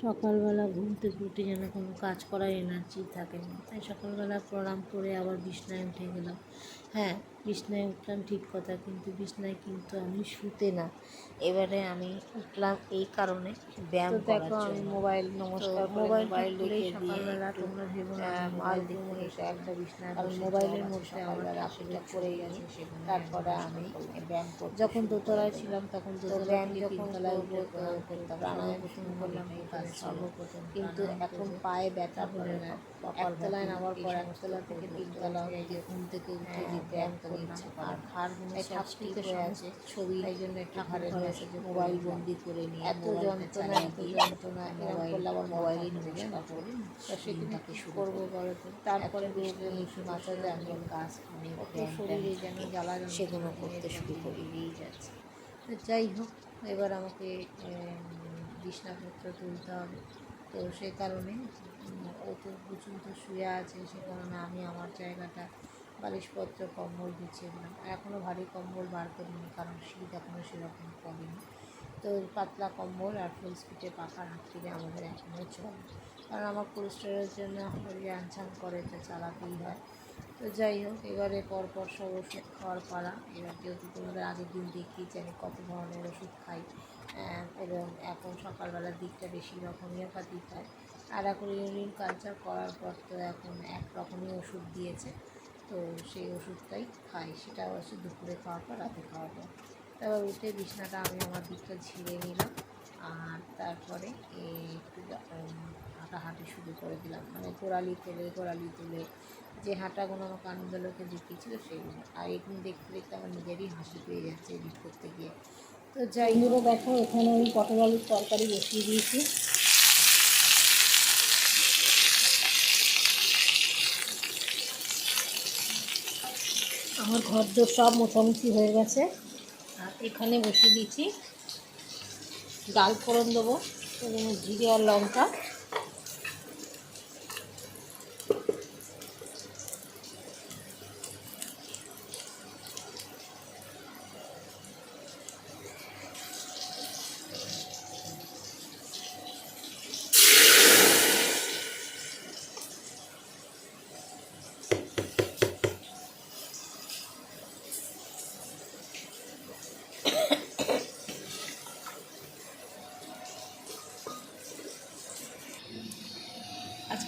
সকালবেলা ঘুম থেকে উঠে যেন কোনো কাজ করার এনার্জি থাকে না। তাই সকালবেলা প্রণাম করে আবার বিছনায় উঠে গেলাম। হ্যাঁ বিছনায় উঠলাম ঠিক কথা কিন্তু বিছনায় কিন্তু আমি শুতে না। এবারে আমি উঠলাম এই কারণে ব্যায়াম দেখো আমি মোবাইল নমস্কার মোবাইল সকালবেলা তোমরা ভেবো না মোবাইল একটা বিছনায় কারণ মোবাইলের মধ্যে আমার আছে আছে, সেখানে তারপরে আমি ব্যায়াম করতে যখন দোতলায় ছিলাম তখন ব্যায়াম যখন করব উঠে প্রাণায়াম শুরু করলাম এই কাজ সর্বপ্রথম কিন্তু এখন পায়ে ব্যথা তারপরে না। একতলায় নামার পর একতলা থেকে তিনতলা যে ঘুম থেকে উঠে হ্যাঁ, যেতে ব্যায়াম। ইচ্ছে আর করে ঘাড়গুলো তাই ঠাকুরকে হয়ে আছে। ছবি তাই জন্য ঠাকুরের মোবাইল বন্দি করে নিয়ে এত যন্ত্রণা এত যন্ত্রণা মোবাইল আবার মোবাইলই মোবাইলই নমস্কার নমস্কার করে তো সেদিন দিনটাকে শুরু করব। বলো তো? তারপরে কত শরীরে যেন জ্বালা সেগুলো করতে শুরু করি। যাচ্ছে। তো যাই হোক এবার আমাকে বিছনাপত্র তুলতে হবে। তো সে কারণে ও তো প্রচণ্ড শুয়ে আছে সে কারণে আমি আমার জায়গাটা বালিশপত্র, কম্বল বিছিয়ে দিলাম এখনও ভারী কম্বল বার করিনি, কারণ শীত এখনও সেরকম কমেনি। তো পাতলা কম্বল আর ফুল স্পিডে পাখা রাখলে আমাদের এখনও চলে। কারণ আমার কোলেস্টেরলের জন্য শরীরে আনছান করে তো চালাতেই হয়। তো যাই হোক, এবারে পরপর সব ওষুধ খাওয়ার পালা। এবার যেহেতু তোমাদের আগের দিন দেখিয়েছি, আমি কত ধরনের ওষুধ খাই। এবং এখন সকালবেলার দিকটা বেশি বেশিরভাগ হোমিওপ্যাথি খাই আর এখন ইউরিন কালচার করার পর তো এখন এক রকমই ওষুধ দিয়েছে। তো সেই ওষুধটাই খাই। সেটা হচ্ছে দুপুরে খাওয়ার পর রাতে খাওয়ার পর। তারপর উঠে বিছনাটা আমি আমার দিকটা ঝিরে নিলাম। আর তারপরে একটু হাঁটাহাঁটি শুরু করে দিলাম। মানে গোড়ালি তুলে গোড়ালি তুলে যে হাঁটাগুলো আমাকে আনন্দলোকে দেখিয়েছিল সেইগুলো আর এগুলো দেখতে দেখতে আমার নিজেরই হাসি পেয়ে যাচ্ছে এডিট করতে গিয়ে। তো যাই হোক দেখো, এখানে আমি পটল আলুর তরকারি বসিয়ে দিয়েছি। আমার ঘর সব মোটামুটি হয়ে গেছে। আর এখানে বসিয়ে দিয়েছি ডাল ফোড়ন দেবো জিরে আর লঙ্কা।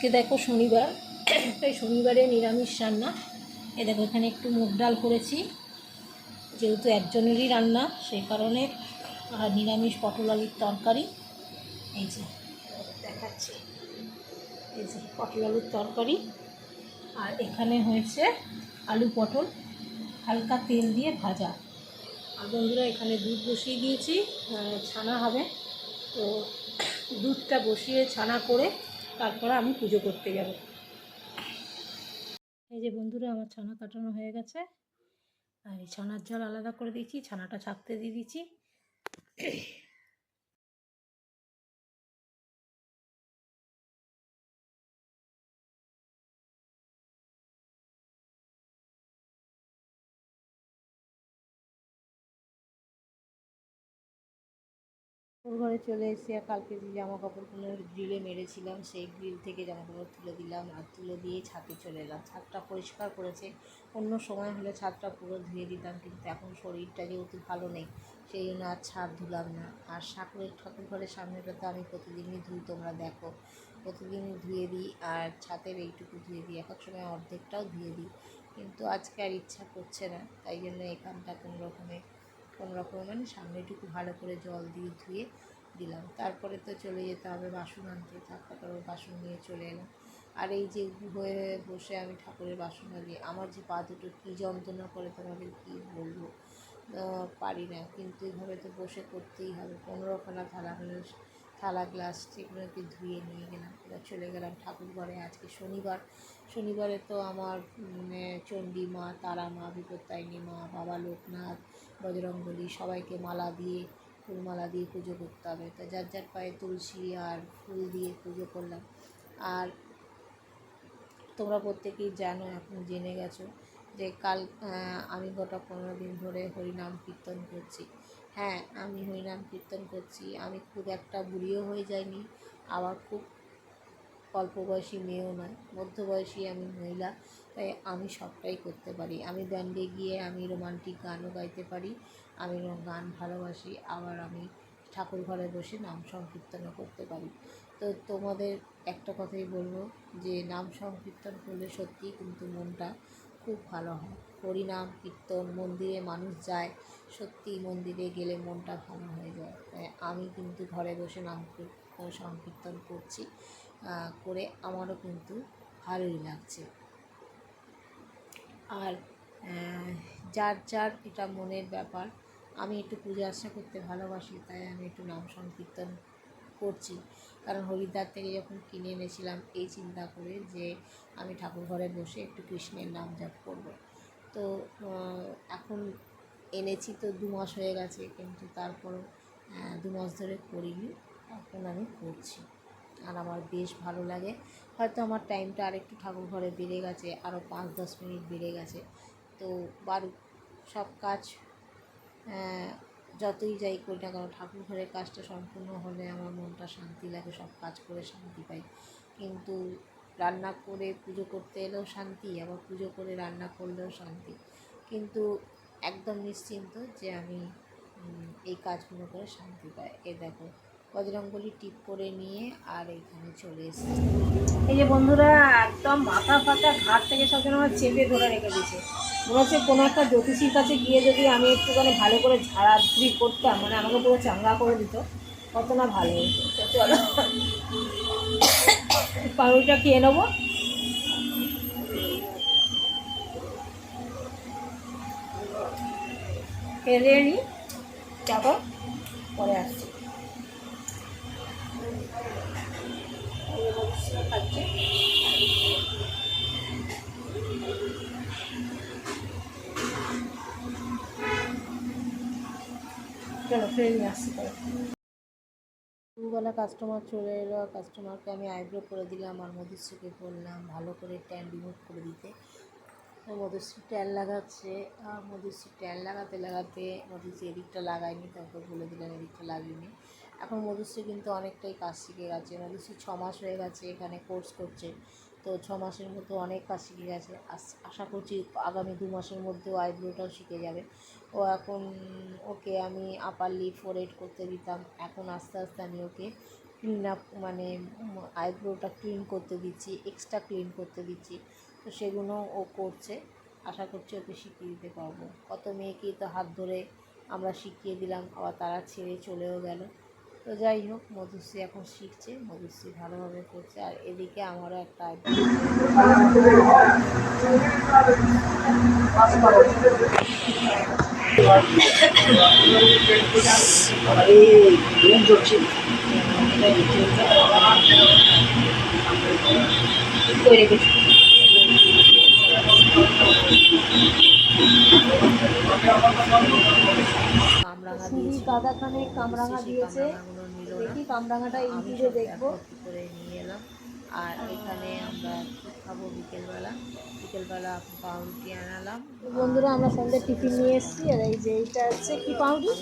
আজকে দেখো শনিবার। তাই শনিবারে নিরামিষ রান্না। এ দেখো, এখানে একটু মুগ ডাল করেছি। যেহেতু একজনেরই রান্না সেই কারণে, আর নিরামিষ পটল আলুর তরকারি। এই যে, দেখাচ্ছি। এই যে, পটল আলুর তরকারি। আর এখানে হয়েছে আলু পটল। হালকা তেল দিয়ে ভাজা। আর বন্ধুরা, এখানে দুধ বসিয়ে দিয়েছি। ছানা হবে। তো দুধটা বসিয়ে ছানা করে তারপরে আমি পুজো করতে যাব। এই যে বন্ধুরা, আমার ছানা কাটানো হয়ে গেছে। আর এই ছানার জল আলাদা করে দিয়েছি, ছানাটা ছাকতে দিয়ে দিয়েছি। ওর ঘরে চলে এসেছি আর কালকে যে জামা কাপড়গুলো গ্রিলে মেরেছিলাম, সেই গ্রিল থেকে জামা কাপড় তুলে দিলাম আর তুলে দিয়ে ছাদে চলে এলাম। ছাদটা পরিষ্কার করেছে, অন্য সময় হলে ছাদটা পুরো ধুয়ে দিতাম, কিন্তু এখন শরীরটা যেহেতু ভালো নেই, সেই জন্য আর ছাদ ধুলাম না। আর ঠাকুরের ঠাকুর ঘরের সামনেটা তো আমি প্রতিদিনই ধুই, তোমরা দেখো। প্রতিদিনই ধুয়ে দিই আর ছাদের এইটুকু ধুয়ে দিই, এক এক সময় অর্ধেকটাও ধুয়ে দিই। কিন্তু আজকে আর ইচ্ছা করছে না, তাই জন্য এখানটা কোনো রকমে কোনো রকম মানে সামনেটুকু ভালো করে জল দিয়ে ধুয়ে দিলাম। তারপরে তো চলে যেতে হবে বাসন আনতে, তারপর বাসন নিয়ে চলে এলাম। আর এই যে হয়ে হয়ে বসে আমি ঠাকুরের বাসন আনি আমার যে পা দুটো কী যন্ত্রণা করে তোমাদের কী বলব? পারি না, কিন্তু এভাবে তো বসে করতেই হবে, কোনো রকম না থালা থালা গ্লাস সেগুলোকে ধুয়ে নিয়ে গেলাম। এবার চলে গেলাম ঠাকুর ঘরে আজকে শনিবার। শনিবারে তো আমার মানে চণ্ডী মা, তারা মা, বিপত্তারিণী মা, বাবা লোকনাথ, বজরংবলী সবাইকে মালা দিয়ে, ফুলমালা দিয়ে পুজো করতে হবে। তা যার যার পায়ে তুলসী আর ফুল দিয়ে পুজো করলাম। আর তোমরা প্রত্যেকেই জানো, এখন জেনে গেছো যে কাল আমি গোটা পনেরো দিন ধরে হরিনাম কীর্তন করছি। হ্যাঁ আমি হরিনাম কীর্তন করছি। আমি খুব একটা বুড়িও হয়ে যাইনি। আবার খুব অল্প বয়সী মেয়েও নয়, মধ্যবয়সী আমি মহিলা, তাই আমি সবটাই করতে পারি। আমি ব্যান্ডে গিয়ে আমি রোমান্টিক গানও গাইতে পারি, আমি গান ভালোবাসি, আবার আমি ঠাকুর ঘরে বসে নাম সংকীর্তনও করতে পারি। তো তোমাদের একটা কথাই বলব, যে নাম সংকীর্তন করলে সত্যিই কিন্তু মনটা খুব ভালো হয়। হরিনাম, কীর্তন, মন্দিরে মানুষ যায় সত্যি মন্দিরে গেলে মনটা ভালো হয়ে যায়। তাই আমি কিন্তু ঘরে বসে নাম কীর- সংকীর্তন করছি করে আমারও কিন্তু ভালোই লাগছে। আর যার যার এটা মনের ব্যাপার, আমি একটু পূজা আর্চা করতে ভালোবাসি, তাই আমি একটু নাম সংকীর্তন করছি। কারণ হরিদ্বার থেকে যখন কিনে এনেছিলাম, এই চিন্তা করে যে আমি ঠাকুর ঘরে বসে একটু কৃষ্ণের নাম জপ করব। তো এখন এনেছি তো দু মাস হয়ে গেছে, কিন্তু তারপরও দু মাস ধরে করিনি, এখন আমি করছি। আর আমার বেশ ভালো লাগে। হয়তো আমার টাইমটা আরেকটু ঠাকুর ঘরে বেড়ে গেছে আরও পাঁচ দশ মিনিট বেড়ে গেছে। তো বাড়ি, সব কাজ যতই যাই করি না কেন, ঠাকুর ঘরের কাজটা সম্পূর্ণ হলে আমার মনটা শান্তি লাগে, সব কাজ করে শান্তি পাই। কিন্তু রান্না করে পুজো করতে এলেও শান্তি, আবার পুজো করে রান্না করলেও শান্তি। কিন্তু একদম নিশ্চিন্ত যে আমি এই কাজগুলো করে শান্তি পাই। এ দেখো বজরঙ্গলি টিপ করে নিয়ে আর এখানে চলে এসেছি। এই যে বন্ধুরা, একদম মাথা ফাটা ঘাট থেকে সব যেন আমার চেপে ধরে রেখে দিয়েছে। মনে হচ্ছে কোনো একটা জ্যোতিষীর কাছে গিয়ে যদি আমি একটুখানি ভালো করে ঝাড়াঝুড়ি করতাম মানে আমাকে পুরো চাঙ্গা করে দিত কত না ভালো হতো। চলো। পাউরুটিটা খেয়ে নেব। খেয়ে নিই তারপর পরে আসছি। চলো ফিরে নিয়ে আসছি পরে কাস্টমার চলে এলো কাস্টমারকে আমি আইব্রো করে দিলাম, আর মধুশ্রীকে বললাম ভালো করে ট্যান রিমুভ করে দিতে। মধুশ্রী ট্যান লাগাচ্ছে, আর মধুশ্রী ট্যান লাগাতে লাগাতে মধুশ্রী এদিকটা লাগায়নি, তারপর বলে দিলাম এদিকটা লাগিয়ে এখন মধুশ্রী কিন্তু অনেকটাই কাজ শিখে গেছে, মধুশ্রী ছ মাস হয়ে গেছে এখানে কোর্স করছে। তো ছ মাসের মধ্যে অনেক কাজ শিখে গেছে। আশা করছি আগামী দু মাসের মধ্যেও আইব্রোটাও শিখে যাবে। ও এখন ওকে আমি আপার লিপ ফোরেড করতে দিতাম। এখন আস্তে আস্তে আমি ওকে ক্লিন আপ মানে আইব্রোটা ক্লিন করতে দিচ্ছি এক্সট্রা ক্লিন করতে দিচ্ছি। তো সেগুলো ও করছে। আশা করছি ওকে শিখিয়ে দিতে পারব। কত মেয়েকেই তো হাত ধরে আমরা শিখিয়ে দিলাম, আবার তারা ছেড়ে চলেও গেল। তো যাই হোক মধুশ্রী এখন শিখছে মধুশ্রী ভালোভাবে করছে আর এদিকে আমারও একটা কামরাঙা সিঁড়ি দিয়েছিল। কাদাখানে কামরাঙা দিয়েছে। দেখি কামরাঙাটা ইউটিউবে দেখব। করে নিয়ে এলাম। আর এখানে আমরা খাব বিকেলবেলা। বিকেলবেলা পাউরুটি আনালাম। বন্ধুরা আমরা সন্ধ্যে টিফিন নিয়ে এসেছি। আর এই যে এইটা হচ্ছে কি পাউরুটি?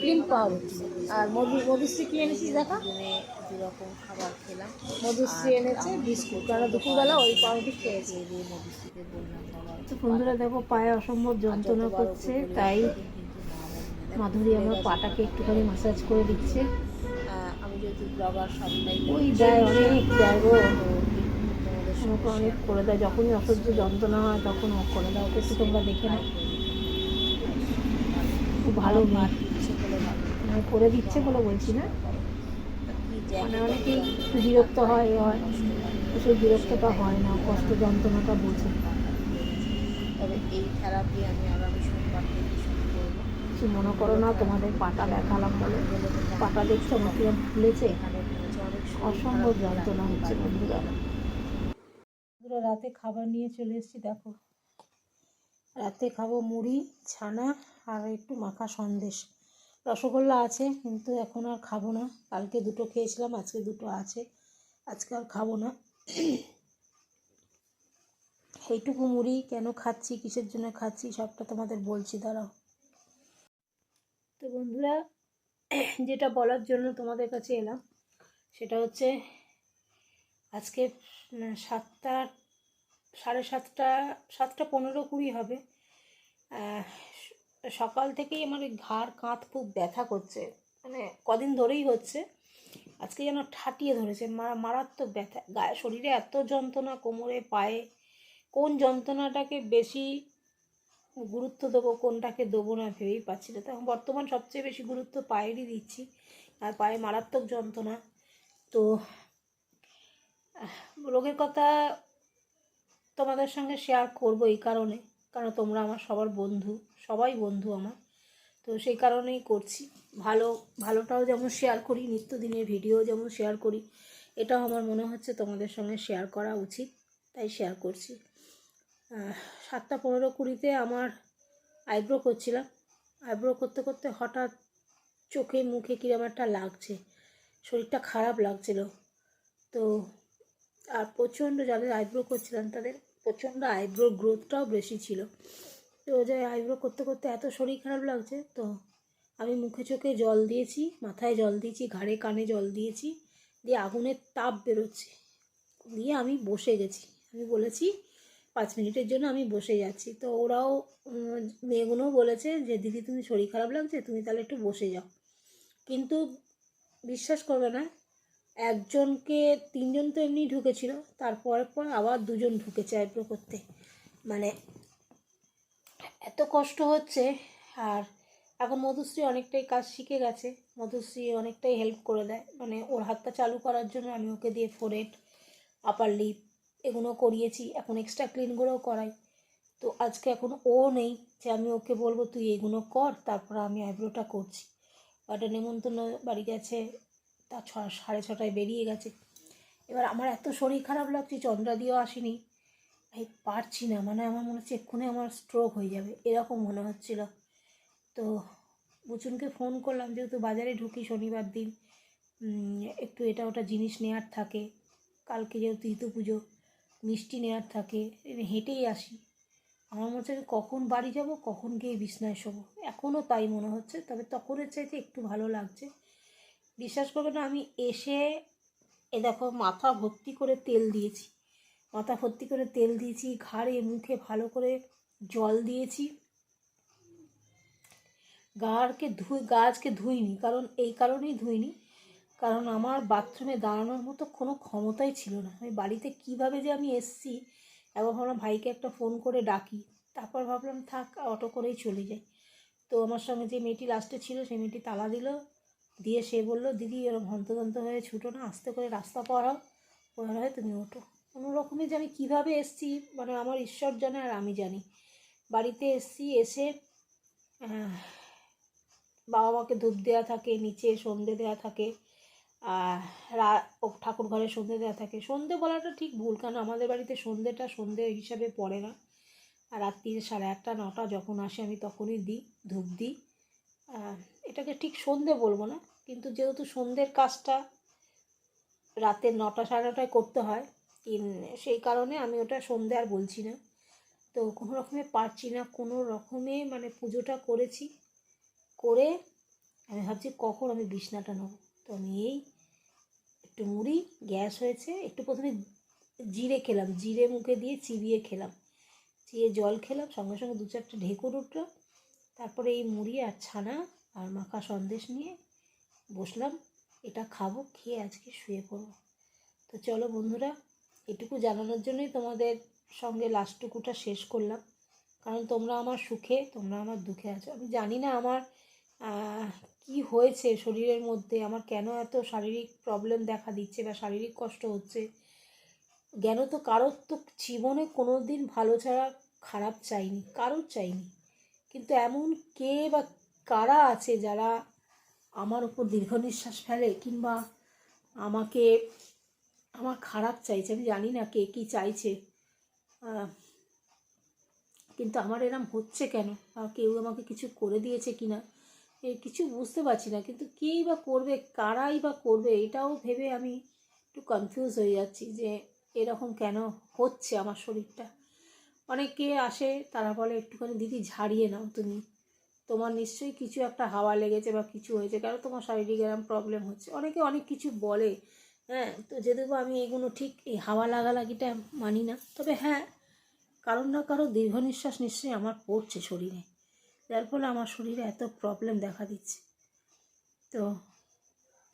ক্রিম পাউরুটি। আর মধু মধুশ্রী কি এনেছিস দেখা? দু রকম খাবার খেলাম। মধুশ্রী এনেছে বিস্কুট। কারণ দুপুরবেলা ওই পাউরুটি খেয়েছি। দিয়ে মধুশ্রীকে বললাম বন্ধুরা দেখো পায়ে অসম্ভব যন্ত্রণা করছে তাই মাধুরী আমার পাটাকে একটুখানি মাসাজ করে দিচ্ছে। আমি যেহেতু ব্লগার সবটাই ওই দেয় অনেক দেয় গো। আমাকে অনেক করে দেয়। যখনই অসহ্য যন্ত্রণা হয় তখন ও করে দেয়। ওকে একটু তোমরা দেখে নাও। খুব ভালো মেয়ে। মানে করে দিচ্ছে বলে বলছি না। মানে অনেকেই একটু বিরক্ত হয় এ হয়। সেই বিরক্তটা হয় না। কষ্ট যন্ত্রণাটা বোঝে। তবে এই থেরাপি আমি আগামী সোমবার থেকে শুরু করব কিছু মনে করো না, তোমাদের পাটা দেখালাম বলে পাটা দেখছ আমার কিরম ফুলেছে? অসম্ভব যন্ত্রণা হচ্ছে বন্ধুরা। বন্ধুরা, রাতে খাবার নিয়ে চলে এসেছি, দেখো। রাতে খাব মুড়ি, ছানা আর একটু মাখা সন্দেশ। রসগোল্লা আছে, কিন্তু এখন আর খাব না। কালকে দুটো খেয়েছিলাম, আজকে দুটো আছে। আজকে আর খাব না। এইটুকু মুড়ি কেন খাচ্ছি, কিসের জন্য খাচ্ছি, সবটা তোমাদের বলছি, দাঁড়াও। তো বন্ধুরা, যেটা বলার জন্য তোমাদের কাছে এলাম, সেটা হচ্ছে আজকে সাতটা, সাড়ে সাতটা সাতটা পনেরো কুড়ি হবে। সকাল থেকেই আমার ওই ঘাড়, কাঁধ খুব ব্যথা করছে। মানে কদিন ধরেই হচ্ছে। আজকে যেন ঠাটিয়ে ধরেছে। মারাত্মক ব্যথা। গায়ে, শরীরে এত যন্ত্রণা, কোমরে, পায়ে, কোন যন্ত্রণাটাকে বেশি গুরুত্ব দেবো, কোনটাকে দেবো না ভেবেই পাচ্ছি না। তো এখন বর্তমান সবচেয়ে বেশি গুরুত্ব পায়েরই দিচ্ছি, আর পায়ে মারাত্মক যন্ত্রণা। তো রোগের কথা তোমাদের সঙ্গে শেয়ার করব এই কারণে, কারণ তোমরা আমার সবার বন্ধু, সবাই বন্ধু আমার। তো সেই কারণেই করছি। ভালো, ভালোটাও যেমন শেয়ার করি, নিত্যদিনের ভিডিও যেমন শেয়ার করি, এটাও আমার মনে হচ্ছে তোমাদের সঙ্গে শেয়ার করা উচিত, তাই শেয়ার করছি। সাতটা পনেরো কুড়িতে আমার আইব্রো করছিলাম। আইব্রো করতে করতে হঠাৎ চোখে মুখে কিরম একটা লাগছে। শরীরটা খারাপ লাগছিল। তো, আর প্রচণ্ড যাদের আইব্রো করছিলাম তাদের প্রচণ্ড আইব্রোর গ্রোথটাও বেশি ছিল। তো যে আইব্রো করতে করতে এত শরীর খারাপ লাগছে, তো আমি মুখে চোখে জল দিয়েছি, মাথায় জল দিয়েছি, ঘাড়ে কানে জল দিয়েছি, দিয়ে আগুনের তাপ বেরোচ্ছে। দিয়ে আমি বসে গেছি। আমি বলেছি পাঁচ মিনিটের জন্য আমি বসে যাচ্ছি। তো ওরাও মেয়েগুলোও বলেছে যে, দিদি, তুমি শরীর খারাপ লাগছে? তুমি তাহলে একটু বসে যাও। কিন্তু বিশ্বাস করবে না, একজনকে তিনজন তো এমনি ঢুকেছিল, তারপর পর আবার দুজন ঢুকেছে আইব্রো করতে। মানে এত কষ্ট হচ্ছে, আর এখন মধুশ্রী অনেকটাই কাজ শিখে গেছে, মধুশ্রী অনেকটাই হেল্প করে দেয়। মানে ওর হাতটা চালু করার জন্য আমি ওকে দিয়ে ফোরেট আপার লিপ এগুলো করিয়েছি, এখন এক্সট্রা ক্লিনগুলোও করাই। তো আজকে এখন ও নেই যে আমি ওকে বলব, তুই এগুলো কর, তারপর আমি আইব্রোটা করছি। একটা নেমন্তন্ন বাড়ি গেছে, তা ছ, সাড়ে ছটায় বেরিয়ে গেছে। এবার আমার এত শরীর খারাপ লাগছে চন্দ্রা দিয়েও আসেনি। এই পারছি না মানে আমার মনে হচ্ছে এক্ষুনি আমার স্ট্রোক হয়ে যাবে, এরকম মনে হচ্ছিল। তো বুচুনকে ফোন করলাম, যেহেতু বাজারে ঢুকি শনিবার দিন একটু এটা ওটা জিনিস নেওয়ার থাকে, কালকে যেহেতু ইতু পুজো মিষ্টি নেওয়ার থাকে হেঁটেই আসি। আমার মনে হচ্ছে কখন বাড়ি যাব, কখন গিয়ে বিছনায় শোবো। এখনও তাই মনে হচ্ছে, তবে তখনের চাইতে একটু ভালো লাগছে। বিশ্বাস করবে না, আমি এসে এ দেখো মাথা ভর্তি করে তেল দিয়েছি। মাথা ভর্তি করে তেল দিয়েছি, ঘাড়ে, মুখে ভালো করে জল দিয়েছি। গাড়কে ধুই গাছকে ধুইনি, কারণ এই কারণেই ধুইনি। কারণ আমার বাথরুমে দাঁড়ানোর মতো কোনো ক্ষমতাই ছিল না। আমি বাড়িতে কীভাবে যে আমি এসছি একবার ভাবলাম ভাইকে একটা ফোন করে ডাকি, তারপর ভাবলাম থাক অটো করেই চলে যাই। তো আমার সঙ্গে যে মেয়েটি লাস্টে ছিল সেই মেয়েটি তালা দিল, দিয়ে সে বলল, দিদি এরকম হন্তদন্ত হয়ে ছুটো না, আস্তে করে রাস্তা পার হও ওর হয় তুমি ওঠো। কোনো রকমে যে আমি কীভাবে এসছি মানে আমার ঈশ্বর জানে আর আমি জানি। বাড়িতে এসছি, এসে বাবা মাকে ধূপ দেওয়া থাকে, নিচে সন্ধে দেওয়া থাকে ঠাকুর ঘরে সন্ধে দেওয়া থাকে। সন্ধে বলাটা ঠিক ভুল, কারণ আমাদের বাড়িতে সন্ধেটা সন্ধে হিসাবে পড়ে না। আর রাত্রি সাড়ে আটটা, নটা যখন আসে আমি তখনই দিই, ধূপ দিই। এটাকে ঠিক সন্ধে বলব না, কিন্তু যেহেতু সন্ধ্যের কাজটা রাতের নটা সাড়ে নটায় করতে হয় সেই কারণে আমি ওটা সন্ধে আর বলছি না। তো কোনো রকমে পারছি না, কোনো রকমে মানে পুজোটা করেছি, করে আমি ভাবছি কখন আমি বিছনাটা নেব। তো আমি এই একটু মুড়ি, গ্যাস হয়েছে, একটু প্রথমে জিরে খেলাম, জিরে মুখে দিয়ে চিবিয়ে খেলাম। চিয়ে জল খেলাম, সঙ্গে সঙ্গে দু চারটে ঢেকুর উঠল। তারপরে এই মুড়ি আর ছানা আর মাখা সন্দেশ নিয়ে বসলাম। এটা খাব, খেয়ে আজকে শুয়ে পড়ব। তো চলো বন্ধুরা, এটুকু জানানোর জন্যই তোমাদের সঙ্গে লাস্টটুকুটা শেষ করলাম। কারণ তোমরা আমার সুখে, তোমরা আমার দুঃখে আছো। আমি জানি না আমার কি হয়েছে শরীরের মধ্যে? আমার কেন এত শারীরিক প্রবলেম দেখা দিচ্ছে বা শারীরিক কষ্ট হচ্ছে? জ্ঞান তো কারোর তো জীবনে কোনো দিন ভালো ছাড়া খারাপ চাইনি, কারোর চাইনি। কিন্তু এমন কে বা কারা আছে যারা আমার উপর দীর্ঘ নিঃশ্বাস ফেলে কিংবা আমাকে, আমার খারাপ চাইছে? আমি জানি না কে কী চাইছে। কিন্তু আমার এরম হচ্ছে কেন? বা কেউ আমাকে কিছু করে দিয়েছে কি না কিছু বুঝতে পারছি না, কিন্তু কেই বা করবে, কারাই বা করবে, এটাও ভেবে আমি একটু কনফিউজ হয়ে যাচ্ছি যে এরকম কেন হচ্ছে আমার শরীরটা। অনেকে আসে, তারা বলে, একটুখানি দিদি ঝাড়িয়ে নাও তুমি। তোমার নিশ্চয়ই কিছু একটা হাওয়া লেগেছে বা কিছু হয়েছে কারণ তোমার শারীরিক এরম প্রবলেম হচ্ছে? অনেকে অনেক কিছু বলে হ্যাঁ তো যেহেতু আমি এগুলো ঠিক এই হাওয়া লাগালাগিটা মানি না। তবে হ্যাঁ কারণ না কারও দীর্ঘ নিঃশ্বাস নিশ্চয়ই আমার পড়ছে শরীরে। যার ফলে আমার শরীরে এত প্রবলেম দেখা দিচ্ছে। তো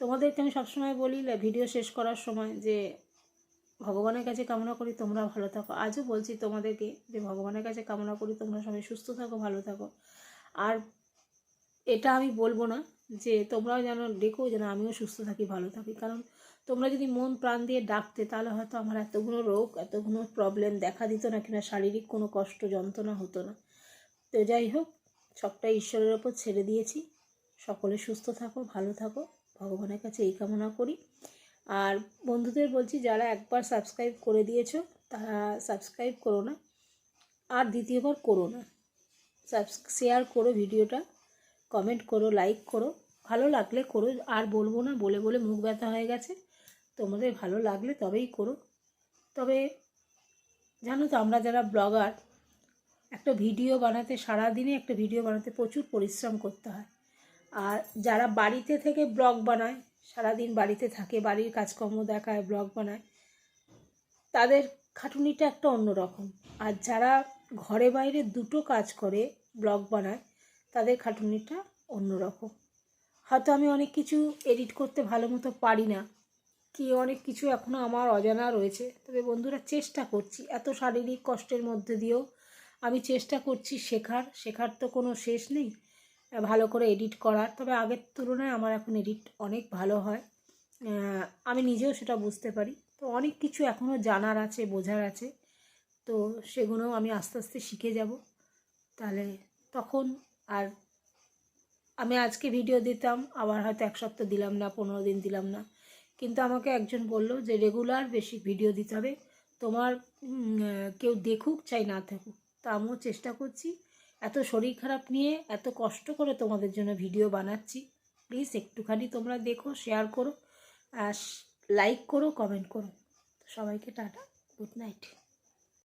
তোমাদেরকে আমি সবসময় বলি ভিডিও শেষ করার সময় যে ভগবানের কাছে কামনা করি তোমরা ভালো থাকো। আজও বলছি তোমাদেরকে যে ভগবানের কাছে কামনা করি তোমরা সবাই সুস্থ থাকো, ভালো থাকো। আর এটা আমি বলব না যে তোমরাও যেন ডেকো যেন আমিও সুস্থ থাকি, ভালো থাকি। কারণ তোমরা যদি মন প্রাণ দিয়ে ডাকতে, তাহলে হয়তো আমার এতগুলো রোগ, এতগুলো প্রবলেম দেখা দিত না কিনা, শারীরিক কোনো কষ্ট, যন্ত্রণা হতো না। তো যাই হোক সবটাই ঈশ্বরের ওপর ছেড়ে দিয়েছি। সকলে সুস্থ থাকো, ভালো থাকো। ভগবানের কাছে এই কামনা করি। আর বন্ধুদের বলছি, যারা একবার সাবস্ক্রাইব করে দিয়েছ, তারা সাবস্ক্রাইব করো না। আর দ্বিতীয়বার করো না। শেয়ার করো ভিডিওটা কমেন্ট করো লাইক করো। ভালো লাগলে করো। আর বলব না, বলে বলে মুখ ব্যথা হয়ে গেছে। তোমাদের ভালো লাগলে তবেই করো। তবে জানো তো, আমরা যারা ব্লগার একটা ভিডিও বানাতে সারা দিনে একটা ভিডিও বানাতে প্রচুর পরিশ্রম করতে হয়। আর যারা বাড়িতে থেকে ব্লগ বানায়, সারাদিন বাড়িতে থাকে, বাড়ির কাজকর্ম দেখায়, ব্লগ বানায়, তাদের খাটুনিটা একটা অন্যরকম। আর যারা ঘরে বাইরে দুটো কাজ করে, ব্লগ বানায়, তাদের খাটুনিটা অন্যরকম। হয়তো আমি অনেক কিছু এডিট করতে ভালো মতো পারি না, কি অনেক কিছু এখনও আমার অজানা রয়েছে, তবে বন্ধুরা চেষ্টা করছি, এত শারীরিক কষ্টের মধ্যে দিয়েও আমি চেষ্টা করছি শেখার শেখার তো কোনো শেষ নেই, ভালো করে এডিট করার। তবে আগের তুলনায় আমার এখন এডিট অনেক ভালো হয়। আমি নিজেও সেটা বুঝতে পারি। তো অনেক কিছু এখনও জানার আছে, বোঝার আছে। তো সেগুলো আমি আস্তে আস্তে শিখে যাব। তাহলে তখন আর আমি আজকে ভিডিও দিতাম, আবার হয়তো এক সপ্তাহ দিলাম না, পনেরো দিন দিলাম না। কিন্তু আমাকে একজন বলল যে রেগুলার বেশি ভিডিও দিতে হবে। তোমার কেউ দেখুক, চাই না থাকুক। তা আমিও চেষ্টা করছি। এত শরীর খারাপ নিয়ে এত কষ্ট করে তোমাদের জন্য ভিডিও বানাচ্ছি। প্লিজ একটুখানি তোমরা দেখো শেয়ার করো আর লাইক করো কমেন্ট করো। সবাইকে টাটা গুড নাইট